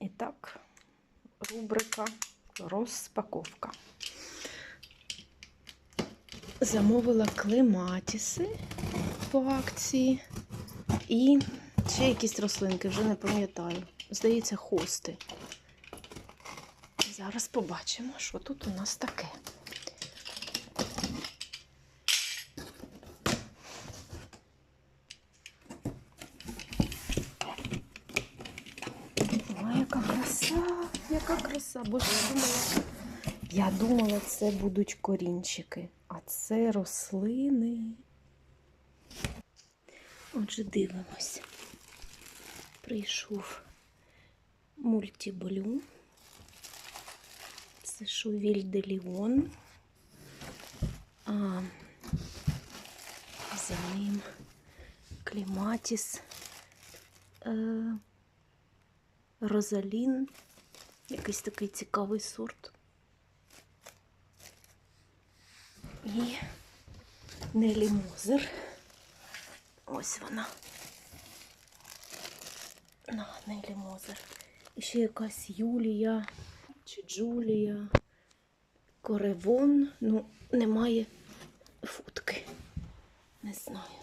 І так, рубрика розпаковка. Замовила клематіси по акції. І ще якісь рослинки, вже не пам'ятаю. Здається, хости. Зараз побачимо, що тут у нас таке. Краса. Боже, я думала, я думала, це будуть корінчики, а це рослини. Отже, дивимось. Прийшов мультиблю. Це шувіль де Ліон. А за ним кліматіс. Е, Розалін. Якийсь такий цікавий сорт. І Нелі Мозер. Ось вона. На, Нелі Мозер. І ще якась Юлія чи Джулія. Коревон. Ну, немає фотки. Не знаю.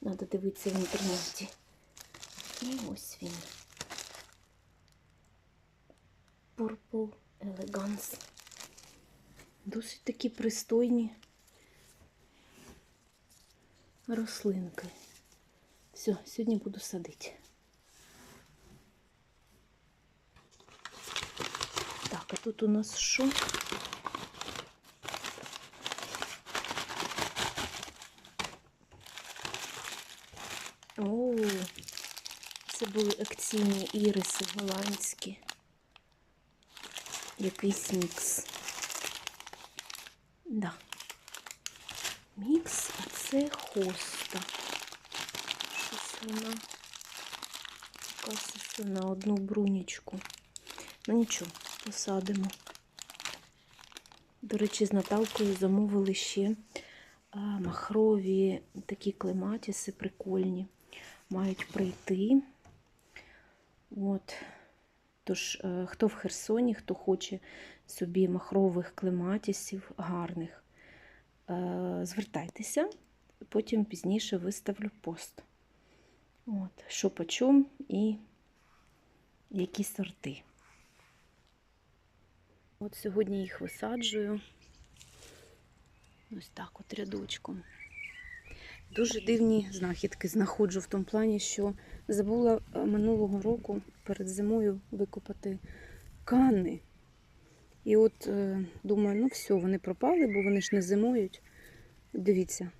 Надо дивитися в інтернеті. І ось він. Purple Elegance. Досить такі пристойні рослинки. Все, сьогодні буду садити. Так, а тут у нас що? О, це були акційні іриси голландські. Якийсь мікс. Да. Мікс, а це хоста. Щось вона. Якась на одну брунічку. Ну нічого, посадимо. До речі, з Наталкою замовили ще а, махрові такі клематіси прикольні. Мають прийти. От. Тож, е, хто в Херсоні, хто хоче собі махрових клематісів гарних, е, звертайтеся, потім пізніше виставлю пост. От, що по чому і які сорти. От сьогодні їх висаджую. Ось так от рядочком. Дуже дивні знахідки знаходжу в тому плані, що забула е, минулого року перед зимою викопати кани. І от е, думаю, ну все, вони пропали, бо вони ж не зимують. Дивіться,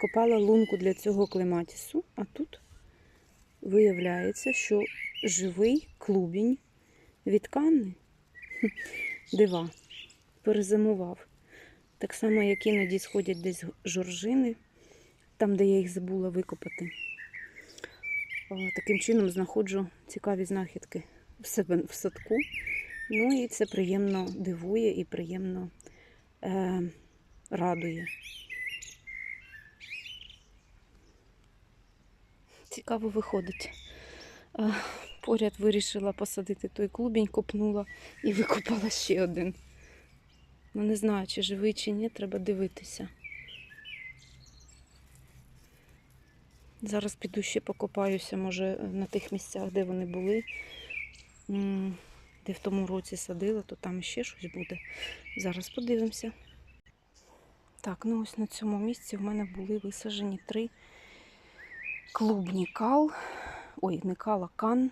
копала лунку для цього клематісу, а тут виявляється, що живий клубінь від канни. Дива, перезимував. Так само, як іноді сходять десь жоржини там, де я їх забула викопати. Таким чином знаходжу цікаві знахідки в себе в садку. Ну і це приємно дивує і приємно е, радує. Цікаво виходить. Е, поряд вирішила посадити той клубінь, копнула і викопала ще один. Ну, не знаю, чи живий, чи ні, треба дивитися. Зараз піду ще покопаюся, може, на тих місцях, де вони були, де в тому році садила, то там ще щось буде. Зараз подивимося. Так, ну ось на цьому місці в мене були висаджені три клубні кал. Ой, не кал, а кан.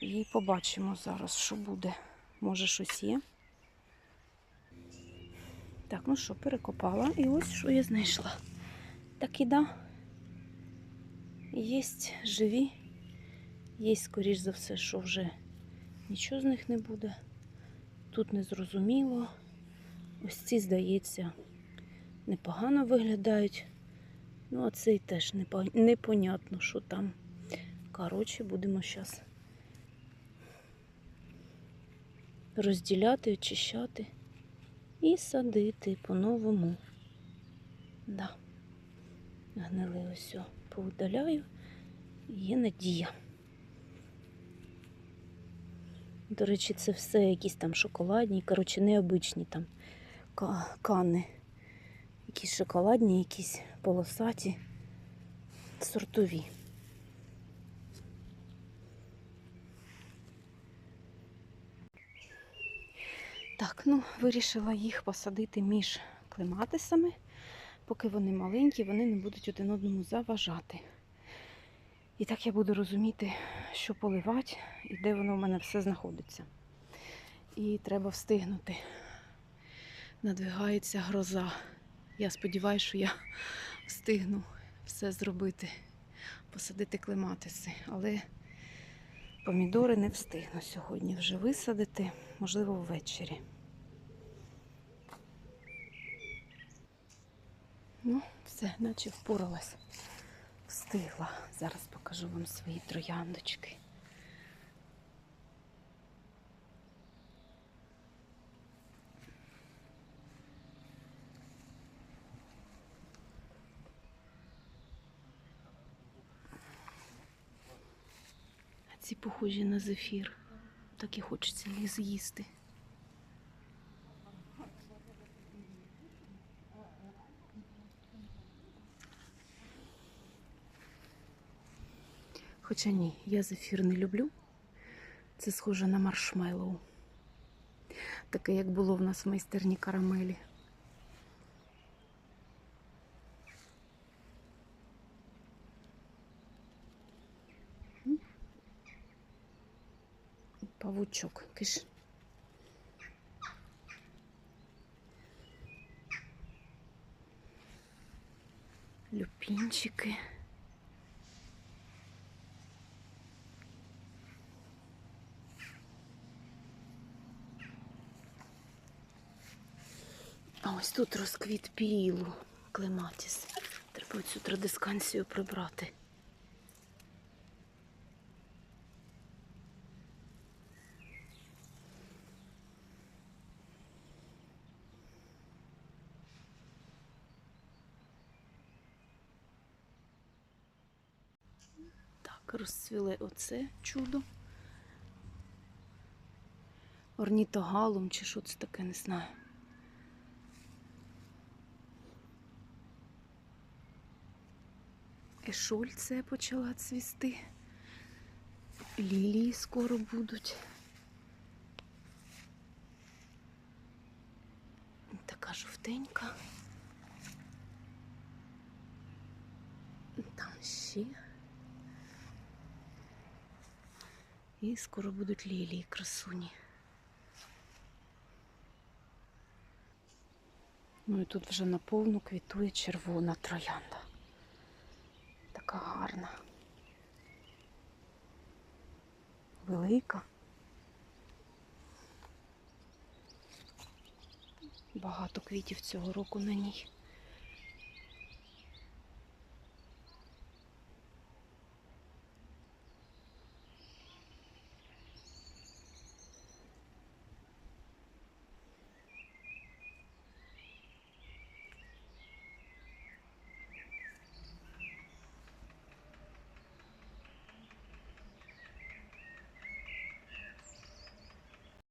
І побачимо зараз, що буде. Може, щось є. Так, ну що, перекопала. І ось що я знайшла. Так і да. Є живі, є, скоріш за все, що вже нічого з них не буде. Тут незрозуміло. Ось ці, здається, непогано виглядають. Ну, а цей теж непонятно, що там. Коротше, будемо зараз розділяти, очищати і садити по-новому. Да. Гнили ось поудаляю. Є надія. До речі, це все якісь там шоколадні, коротше, необичні там кани. Якісь шоколадні, якісь полосаті, сортові. Так, ну, вирішила їх посадити між клематисами. Поки вони маленькі, вони не будуть один одному заважати. І так я буду розуміти, що поливати і де воно в мене все знаходиться. І треба встигнути. Надвигається гроза. Я сподіваюся, що я встигну все зробити, посадити клематиси. Але помідори не встигну сьогодні вже висадити, можливо, ввечері. Ну, все, наче впоралась. Встигла. Зараз покажу вам свої трояндочки. Ці похожі на зефір. Так і хочеться їх з'їсти. Хоча ні, я зефір не люблю. Це схоже на маршмеллоу. Таке, як було в нас в майстерні карамелі. Павучок, киш. Люпінчики. Ось тут розквіт пілу, клематіс. Треба цю традисканцію прибрати. Так, розцвіле оце чудо. Орнітогалум чи що це таке, не знаю. Ешольція почала цвісти. Лілії скоро будуть. Така жовтенька. Там ще. І скоро будуть лілії красуні. Ну і тут вже наповну квітує червона троянда. Така гарна. Велика. Багато квітів цього року на ній.